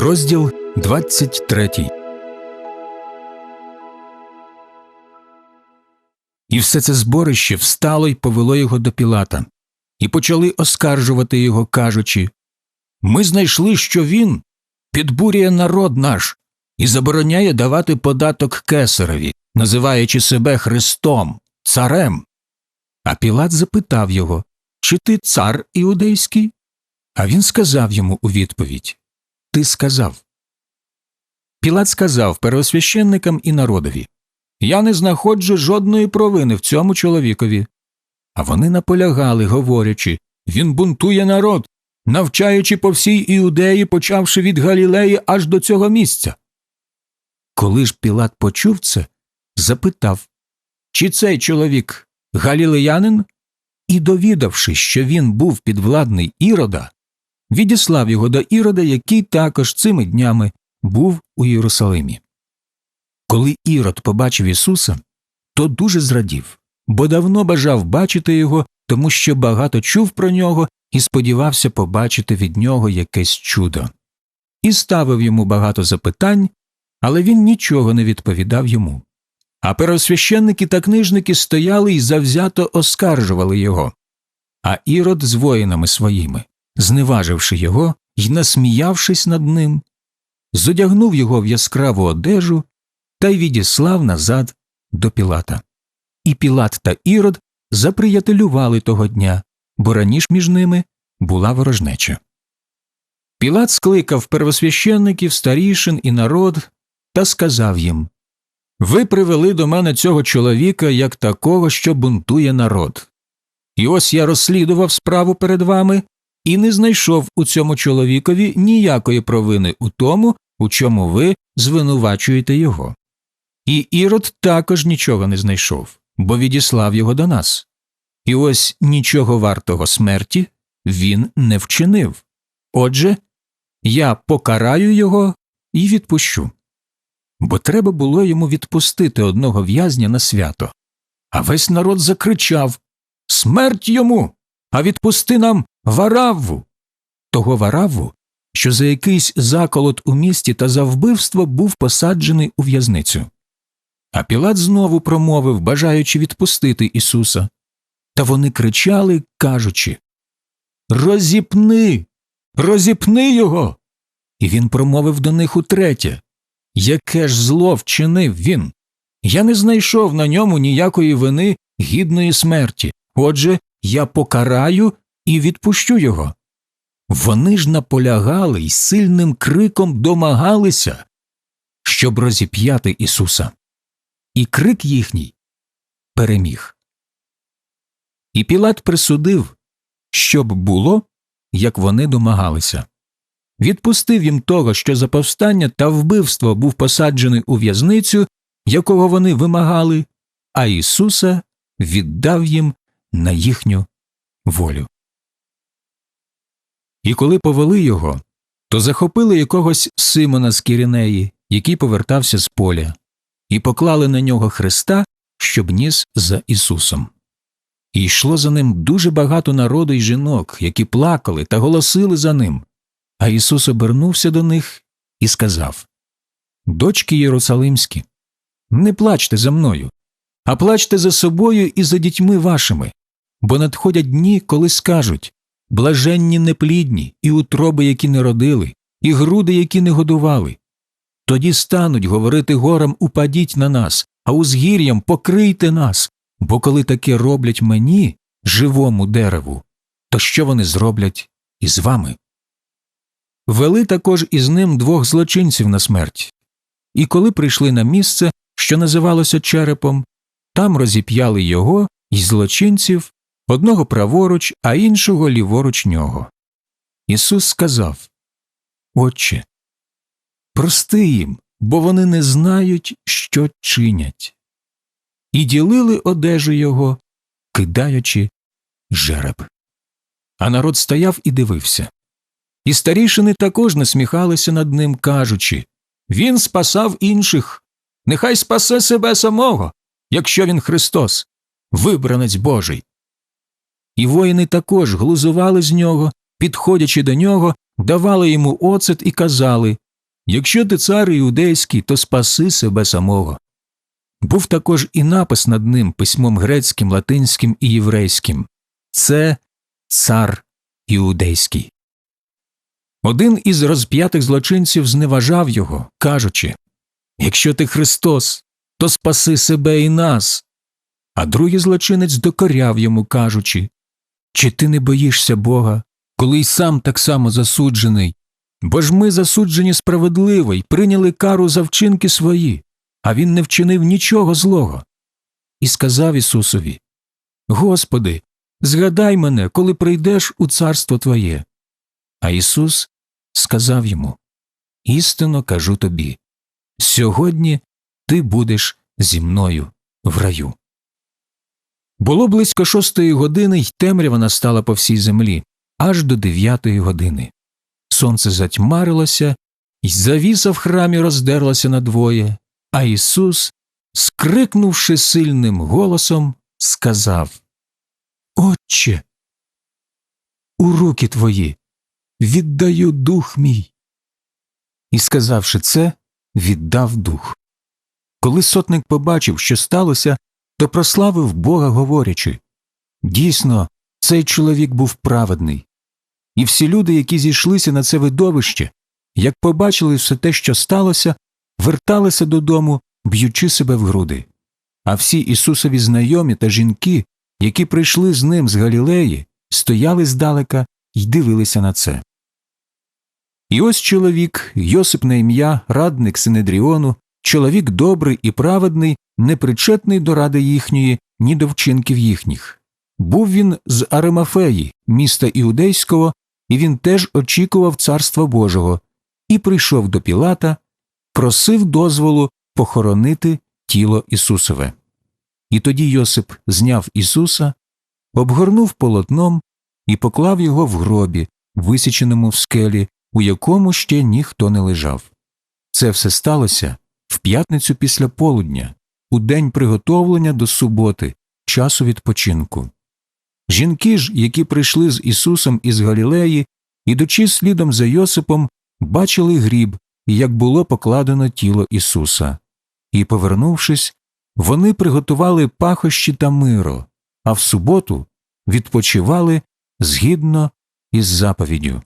Розділ 23 І все це зборище встало й повело його до Пілата, і почали оскаржувати його, кажучи Ми знайшли, що він підбурює народ наш і забороняє давати податок кесареві, називаючи себе Христом, царем. А Пілат запитав його Чи ти цар іудейський? А він сказав йому у відповідь Ти сказав. Пілат сказав первосвященникам і народові Я не знаходжу жодної провини в цьому чоловікові. А вони наполягали, говорячи Він бунтує народ, навчаючи по всій іудеї, почавши від Галілеї аж до цього місця. Коли ж Пілат почув це, запитав Чи цей чоловік галілеянин? І, довідавшись, що він був підвладний Ірода, відіслав його до Ірода, який також цими днями був у Єрусалимі. Коли Ірод побачив Ісуса, то дуже зрадів, бо давно бажав бачити його, тому що багато чув про нього і сподівався побачити від нього якесь чудо. І ставив йому багато запитань, але він нічого не відповідав йому. А первосвященники та книжники стояли і завзято оскаржували його. А Ірод з воїнами своїми, зневаживши його й насміявшись над ним, зодягнув його в яскраву одежу та й відіслав назад до Пілата. І Пілат та Ірод заприятелювали того дня, бо раніше між ними була ворожнеча. Пілат скликав первосвященників, старішин і народ та сказав їм Ви привели до мене цього чоловіка як такого, що бунтує народ. І ось я розслідував справу перед вами і не знайшов у цьому чоловікові ніякої провини у тому, у чому ви звинувачуєте його. І Ірод також нічого не знайшов, бо відіслав його до нас. І ось нічого вартого смерті він не вчинив. Отже, я покараю його і відпущу. Бо треба було йому відпустити одного в'язня на свято. А весь народ закричав Смерть йому! А відпусти нам варавву. Того варавву, що за якийсь заколот у місті та за вбивство був посаджений у в'язницю. А Пілат знову промовив, бажаючи відпустити Ісуса. Та вони кричали, кажучи Розіпни, розіпни його. І він промовив до них утретє Яке ж зло вчинив він? Я не знайшов на ньому ніякої вини гідної смерті. Отже, я покараю і відпущу його. Вони ж наполягали й сильним криком домагалися, щоб розіп'яти Ісуса. І крик їхній переміг. І Пілат присудив, щоб було, як вони домагалися. Відпустив їм того, що за повстання та вбивство був посаджений у в'язницю, якого вони вимагали, а Ісуса віддав їм на їхню волю. І коли повели його, то захопили якогось Симона з Кірінеї, який повертався з поля, і поклали на нього Христа, щоб ніс за Ісусом. І йшло за ним дуже багато народу й жінок, які плакали та голосили за ним. А Ісус обернувся до них і сказав Дочки Єрусалимські, не плачте за мною, а плачте за собою і за дітьми вашими, бо надходять дні, коли скажуть блаженні неплідні, і утроби, які не родили, і груди, які не годували. Тоді стануть говорити горам упадіть на нас, а узгір'ям покрийте нас, бо коли таке роблять мені, живому дереву, то що вони зроблять із вами? Вели також із ним двох злочинців на смерть. І коли прийшли на місце, що називалося черепом, там розіп'яли його й злочинців одного праворуч, а іншого ліворуч нього. Ісус сказав Отче, прости їм, бо вони не знають, що чинять. І ділили одежу його, кидаючи жереб. А народ стояв і дивився. І старішини також насміхалися над ним, кажучи Він спасав інших, нехай спасе себе самого, якщо він Христос, вибранець Божий. І воїни також глузували з нього, підходячи до нього, давали йому оцет і казали Якщо ти цар іудейський, то спаси себе самого. Був також і напис над ним письмом грецьким, латинським і єврейським це цар іудейський. Один із розп'ятих злочинців зневажав його, кажучи Якщо ти Христос, то спаси себе і нас. А другий злочинець докоряв йому, кажучи Чи ти не боїшся Бога, коли й сам так само засуджений? Бо ж ми засуджені справедливо й прийняли кару за вчинки свої, а він не вчинив нічого злого. І сказав Ісусові Господи, згадай мене, коли прийдеш у царство Твоє. А Ісус сказав йому Істинно кажу тобі сьогодні ти будеш зі мною в раю. Було близько шостої години, й темрява настала по всій землі, аж до дев'ятої години. Сонце затьмарилося, й завіса в храмі роздерлася надвоє, а Ісус, скрикнувши сильним голосом, сказав Отче, у руки твої віддаю дух мій. І, сказавши це, віддав дух. Коли сотник побачив, що сталося, то прославив Бога, говорячи Дійсно, цей чоловік був праведний. І всі люди, які зійшлися на це видовище, як побачили все те, що сталося, верталися додому, б'ючи себе в груди. А всі Ісусові знайомі та жінки, які прийшли з ним з Галілеї, стояли здалека й дивилися на це. І ось чоловік, Йосип на ім'я, радник Синедріону, чоловік добрий і праведний, непричетний до ради їхньої, ні до вчинків їхніх. Був він з Аримафеї, міста Іудейського, і він теж очікував Царства Божого, і прийшов до Пілата, просив дозволу похоронити тіло Ісусове. І тоді Йосип зняв Ісуса, обгорнув полотном і поклав його в гробі, висіченому в скелі, у якому ще ніхто не лежав. Це все сталося п'ятницю після полудня, у день приготовлення до суботи, часу відпочинку. Жінки ж, які прийшли з Ісусом із Галілеї, ідучи слідом за Йосипом, бачили гріб, як було покладено тіло Ісуса. І, повернувшись, вони приготували пахощі та миро, а в суботу відпочивали згідно із заповіддю.